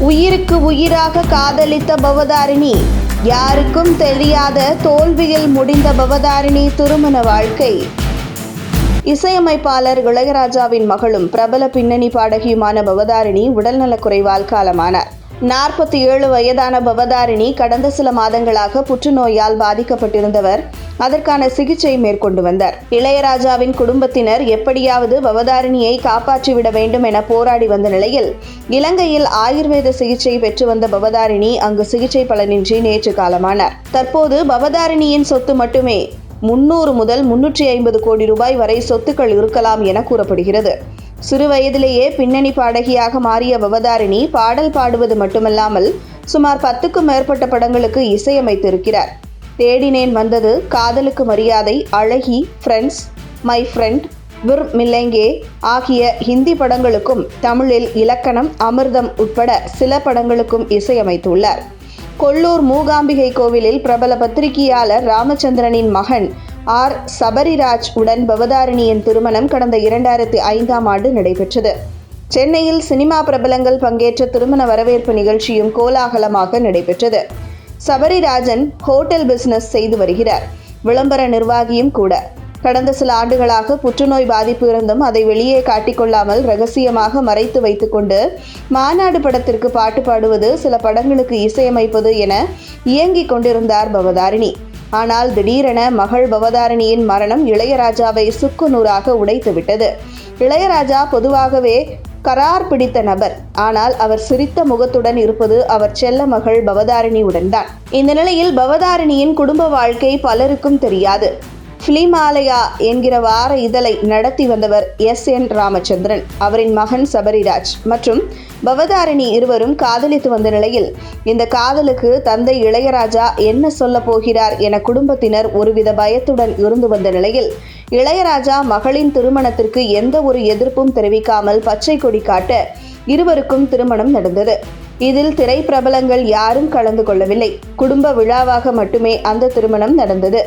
உயிருக்கு உயிராக காதலித்த பவதாரிணி. யாருக்கும் தெரியாத தோல்வியில் முடிந்த பவதாரிணி திருமண வாழ்க்கை. இசையமைப்பாளர் இளையராஜாவின் மகளும் பிரபல பின்னணி பாடகியுமான பவதாரிணி உடல்நலக்குறைவால் காலமானார். நாற்பத்தி ஏழு வயதான பவதாரிணி கடந்த சில மாதங்களாக புற்றுநோயால் பாதிக்கப்பட்டிருந்தவர். அதற்கான சிகிச்சை மேற்கொண்டு வந்தார். இளையராஜாவின் குடும்பத்தினர் எப்படியாவது பவதாரிணியை காப்பாற்றிவிட வேண்டும் என போராடி வந்த நிலையில் இலங்கையில் ஆயுர்வேத சிகிச்சை பெற்று வந்த பவதாரிணி அங்கு சிகிச்சை பலனின்றி நேற்று காலமானார். தற்போது பவதாரிணியின் சொத்து மட்டுமே முன்னூறு முதல் முன்னூற்றி ஐம்பது கோடி ரூபாய் வரை சொத்துக்கள் இருக்கலாம் என கூறப்படுகிறது. சிறு வயதிலேயே பின்னணி பாடகியாக மாறிய பவதாரிணி பாடல் பாடுவது மட்டுமல்லாமல் சுமார் பத்துக்கும் மேற்பட்ட படங்களுக்கு இசையமைத்திருக்கிறார். தேடினேன் வந்தது காதலுக்கு மரியாதை அழகி friends my friend Phir Milenge ஆகிய ஹிந்தி படங்களுக்கும் தமிழில் இலக்கணம் அமிர்தம் உட்பட சில படங்களுக்கும் இசையமைத்துள்ளார். கொல்லூர் மூகாம்பிகை கோவிலில் பிரபல பத்திரிகையாளர் ராமச்சந்திரனின் மகன் ஆர். சபரிராஜ் உடன் பவதாரிணியின் திருமணம் கடந்த இரண்டாயிரத்தி ஐந்தாம் ஆண்டு நடைபெற்றது. சென்னையில் சினிமா பிரபலங்கள் பங்கேற்ற திருமண வரவேற்பு நிகழ்ச்சியும் கோலாகலமாக நடைபெற்றது. சபரிராஜன் ஹோட்டல் பிசினஸ் செய்து வருகிறார். விளம்பர நிர்வாகியும் கூட. கடந்த சில ஆண்டுகளாக புற்றுநோய் பாதிப்பு இருந்தும் அதை வெளியே காட்டிக்கொள்ளாமல் ரகசியமாக மறைத்து வைத்துக்கொண்டு மாநாடு படத்திற்கு பாட்டு பாடுவது சில படங்களுக்கு இசையமைப்பது என இயங்கிக் கொண்டிருந்தார் பவதாரிணி. ஆனால் திடீரென மகள் பவதாரணியின் மரணம் இளையராஜாவை சுக்கு நூறாக உடைத்துவிட்டது. இளையராஜா பொதுவாகவே கரார் பிடித்த நபர். ஆனால் அவர் சிரித்த முகத்துடன் இருப்பது அவர் செல்ல மகள் பவதாரிணியுடன் தான். இந்த நிலையில் பவதாரிணியின் குடும்ப வாழ்க்கை பலருக்கும் தெரியாது. ஃபிலிமாலயா என்கிற வார இதழை நடத்தி வந்தவர் எஸ் என் ராமச்சந்திரன். அவரின் மகன் சபரிராஜ் மற்றும் பவதாரிணி இருவரும் காதலித்து வந்த நிலையில் இந்த காதலுக்கு தந்தை இளையராஜா என்ன சொல்ல போகிறார் என குடும்பத்தினர் ஒருவித பயத்துடன் இருந்து வந்த நிலையில் இளையராஜா மகளின் திருமணத்திற்கு எந்த ஒரு எதிர்ப்பும் தெரிவிக்காமல் பச்சை கொடி காட்ட இருவருக்கும் திருமணம் நடந்தது. இதில் திரைப்பிரபலங்கள் யாரும் கலந்து கொள்ளவில்லை. குடும்ப விழாவாக மட்டுமே அந்த திருமணம் நடந்தது.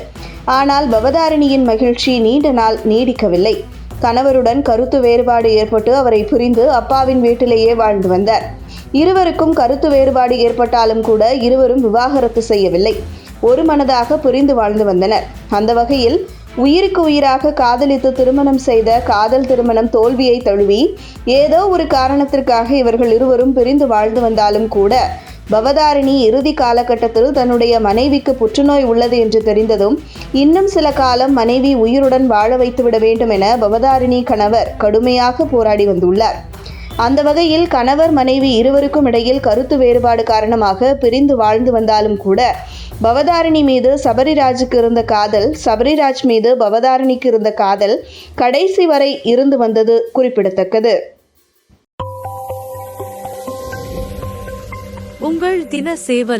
ஆனால் பவதாரிணியின் மகிழ்ச்சி நீண்ட நாள் நீடிக்கவில்லை. கணவருடன் கருத்து வேறுபாடு ஏற்பட்டு அவரை புரிந்து அப்பாவின் வீட்டிலேயே வாழ்ந்து வந்தார். இருவருக்கும் கருத்து வேறுபாடு ஏற்பட்டாலும் கூட இருவரும் விவாகரத்து செய்யவில்லை. ஒரு மனதாக புரிந்து வாழ்ந்து வந்தனர். அந்த வகையில் உயிருக்கு உயிராக காதலித்து திருமணம் செய்த காதல் திருமணம் தோல்வியை தழுவி ஏதோ ஒரு காரணத்திற்காக இவர்கள் இருவரும் பிரிந்து வாழ்ந்து வந்தாலும் கூட பவதாரிணி இறுதி காலகட்டத்தில் தன்னுடைய மனைவிக்கு புற்றுநோய் உள்ளது என்று தெரிந்ததும் இன்னும் சில காலம் மனைவி உயிருடன் வாழ வைத்துவிட வேண்டும் என பவதாரிணி கணவர் கடுமையாக போராடி வந்துள்ளார். அந்த வகையில் கணவர் மனைவி இருவருக்கும் இடையில் கருத்து வேறுபாடு காரணமாக பிரிந்து வாழ்ந்து வந்தாலும் கூட பவதாரிணி மீது சபரிராஜுக்கு இருந்த காதல் சபரிராஜ் மீது பவதாரிணிக்கு இருந்த காதல் கடைசி வரை இருந்து வந்தது குறிப்பிடத்தக்கது. உங்கள் தின சேவல்.